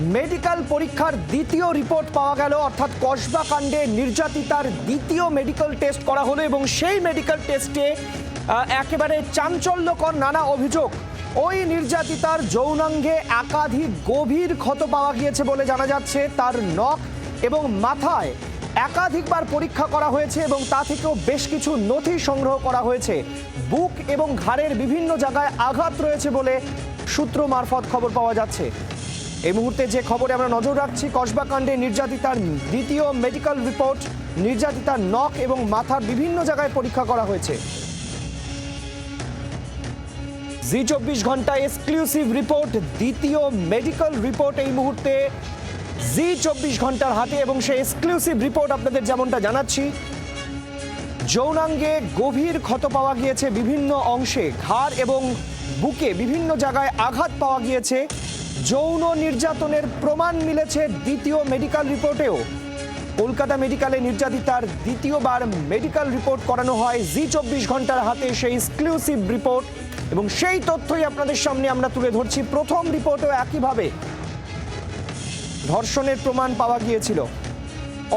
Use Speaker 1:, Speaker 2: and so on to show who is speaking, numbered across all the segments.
Speaker 1: Medical পরীক্ষার দ্বিতীয় report পাওয়া গেল, অর্থাৎ কসবা কাণ্ডে নির্যাতিতার দ্বিতীয় মেডিকেল টেস্ট করা হলো এবং সেই মেডিকেল টেস্টে একেবারে চাঞ্চল্যকর নানা অভিযোগ। ওই নির্যাতিতার যৌনাঙ্গে একাধিক গভীর ক্ষত পাওয়া গিয়েছে বলে জানা যাচ্ছে, তার নখ এবং মাথায় একাধিকবার পরীক্ষা করা হয়েছে এবং তা থেকেও বেশ কিছু নথি সংগ্রহ করা হয়েছে। বুক এবং ঘাড়ের বিভিন্ন জায়গায় আঘাত রয়েছে বলে সূত্র মারফত খবর পাওয়া যাচ্ছে। এই মুহূর্তে যে খবরে আমরা নজর রাখছি কসবা কাণ্ডে নির্যাতিতার দ্বিতীয় মেডিকেল রিপোর্ট নির্যাতিতার নখ এবং মাথার বিভিন্ন জায়গায় পরীক্ষা করা হয়েছে। জি চব্বিশ ঘণ্টা এক্সক্লুসিভ রিপোর্ট দ্বিতীয় মেডিকেল রিপোর্ট এই মুহূর্তে। জি চব্বিশ ঘণ্টার হাতে এবং সেই এক্সক্লুসিভ রিপোর্ট আপনাদের যেমনটা জানাচ্ছি, যৌনাঙ্গে গভীর ক্ষত পাওয়া গিয়েছে বিভিন্ন অংশে, ঘাড় এবং বুকে বিভিন্ন জায়গায় আঘাত পাওয়া গিয়েছে। যৌন নির্যাতনের প্রমাণ মিলেছে দ্বিতীয় মেডিকেল রিপোর্টেও। কলকাতা মেডিকেলে নির্যাতিতার দ্বিতীয়বার মেডিকেল রিপোর্ট করানো হয়। জি চব্বিশ ঘণ্টার হাতে সেই এক্সক্লুসিভ রিপোর্ট এবং সেই তথ্যই আপনাদের সামনে আমরা তুলে ধরছি। প্রথম রিপোর্টেও একইভাবে ধর্ষণের প্রমাণ পাওয়া গিয়েছিল।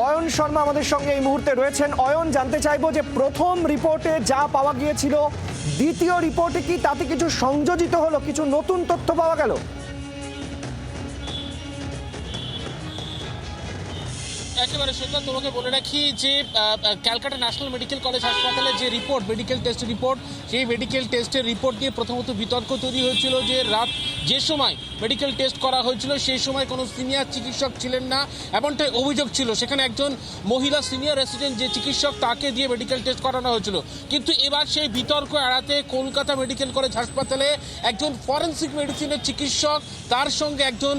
Speaker 1: অয়ন শর্মা আমাদের সঙ্গে এই মুহূর্তে রয়েছেন। অয়ন, জানতে চাইব যে প্রথম রিপোর্টে যা পাওয়া গিয়েছিল, দ্বিতীয় রিপোর্টে কি তাতে কিছু সংযোজিত হলো? কিছু নতুন তথ্য পাওয়া গেল?
Speaker 2: একেবারে সেটা তোমাকে বলে রাখি যে ক্যালকাটা ন্যাশনাল মেডিকেল কলেজ হাসপাতালে যে রিপোর্ট মেডিকেল টেস্ট রিপোর্ট, সেই মেডিকেল টেস্টের রিপোর্ট নিয়ে প্রথমত বিতর্ক তৈরি হয়েছিল যে, রাত যে সময় মেডিকেল টেস্ট করা হয়েছিল, সেই সময় কোনো সিনিয়র চিকিৎসক ছিলেন না। এমনটাই অভিযোগ ছিল, সেখানে একজন মহিলা সিনিয়র রেসিডেন্ট যে চিকিৎসক, তাকে দিয়ে মেডিকেল টেস্ট করানো হয়েছিল। কিন্তু এবার সেই বিতর্ক এড়াতে কলকাতা মেডিকেল কলেজ হাসপাতালে একজন ফরেন্সিক মেডিসিনের চিকিৎসক, তার সঙ্গে একজন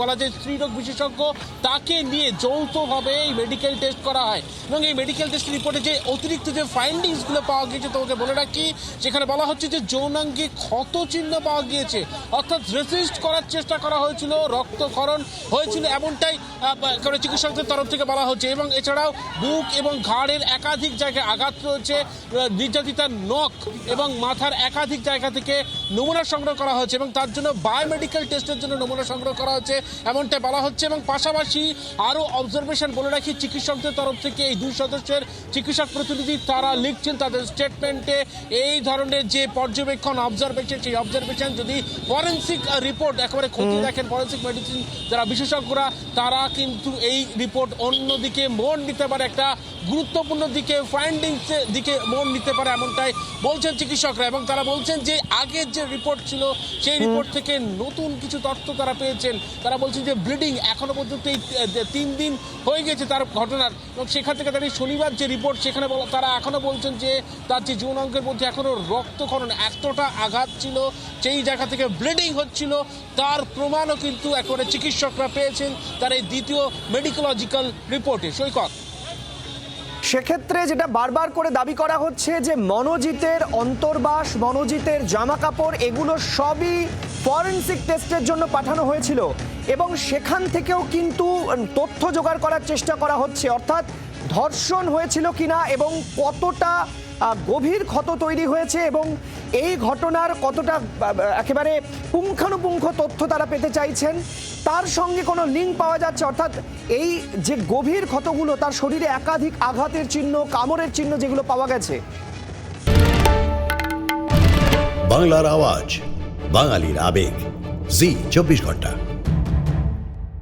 Speaker 2: বলা যায় স্ত্রীরোগ বিশেষজ্ঞ, তাকে নিয়ে যৌথভাবে এই মেডিকেল টেস্ট করা হয়। এবং এই মেডিকেল টেস্ট রিপোর্টে যে অতিরিক্ত যে ফাইন্ডিংসগুলো পাওয়া গিয়েছে তোমাকে বলে রাখি সেখানে বলা হচ্ছে যে যৌনাঙ্গে ক্ষত চিহ্ন পাওয়া গিয়েছে। অর্থাৎ রেসিস্ট করার চেষ্টা করা হয়েছিল, রক্তক্ষরণ হয়েছিল এমনটাই করে চিকিৎসকদের তরফ থেকে বলা হচ্ছে। এবং এছাড়াও বুক এবং ঘাড়ের একাধিক জায়গায় আঘাত রয়েছে নির্যাতিতার নখ এবং মাথার একাধিক জায়গা থেকে নমুনা সংগ্রহ করা হয়েছে এবং তার জন্য বায়োমেডিক্যাল টেস্টের জন্য নমুনা সংগ্রহ করা হচ্ছে, এমনটাই বলা হচ্ছে। এবং পাশাপাশি আরও অবজারভেশন বলে রাখি চিকিৎসকদের তরফ থেকে এই দুই সদস্যের চিকিৎসক প্রতিনিধি তারা লিখছেন তাদের স্টেটমেন্টে এই ধরনের যে পর্যবেক্ষণ অবজারভেশন সেই অবজারভেশন যদি ফরেন্সিক রিপোর্ট একেবারে খতিয়ে দেখেন ফরেন্সিক মেডিসিন যারা বিশেষজ্ঞরা তারা কিন্তু এই রিপোর্ট অন্যদিকে মোড় নিতে পারে একটা গুরুত্বপূর্ণ দিকে ফাইন্ডিংস দিকে মোড় নিতে পারে এমনটাই বলছেন চিকিৎসকরা। এবং তারা বলছেন যে আগের যে রিপোর্ট ছিল সেই রিপোর্ট থেকে নতুন কিছু তথ্য তারা পেয়েছেন। তারা বলছেন যে ব্লিডিং এখনও পর্যন্ত এই তিন দিন হয়ে গেছে তার ঘটনার। এবং সেখান থেকে তাদের শনিবার যে রিপোর্ট সেখানে বলা- তারা এখনও বলছেন যে তার যে যৌন অঙ্গের মধ্যে এখনও রক্তক্ষরণ এতটা আঘাত ছিল সেই জায়গা থেকে ব্লিডিং হচ্ছিল, তার প্রমাণও কিন্তু একেবারে চিকিৎসকরা পেয়েছেন তার এই দ্বিতীয় মেডিকোলজিক্যাল রিপোর্টে সৈকত।
Speaker 1: সেক্ষেত্রে যেটা বারবার করে দাবি করা হচ্ছে যে মনোজিতের অন্তর্বাস, মনোজিতের জামা কাপড় এগুলো সবই ফরেন্সিক টেস্টের জন্য পাঠানো হয়েছিল। এবং সেখান থেকেও কিন্তু তথ্য জোগাড় করার চেষ্টা করা হচ্ছে। অর্থাৎ ধর্ষণ হয়েছিল কিনা এবং কতটা গভীর ক্ষত তৈরি হয়েছে এবং এই ঘটনার কতটা একেবারে পুঙ্খানুপুঙ্খ তথ্য তারা পেতে চাইছেন, তার সঙ্গে কোনো লিঙ্ক পাওয়া যাচ্ছে? অর্থাৎ এই যে গভীর ক্ষতগুলো, তার শরীরে একাধিক আঘাতের চিহ্ন, কামড়ের চিহ্ন যেগুলো পাওয়া গেছে।
Speaker 3: বাংলার আওয়াজ, বাঙালির আবেগ। জি, চব্বিশ ঘণ্টা।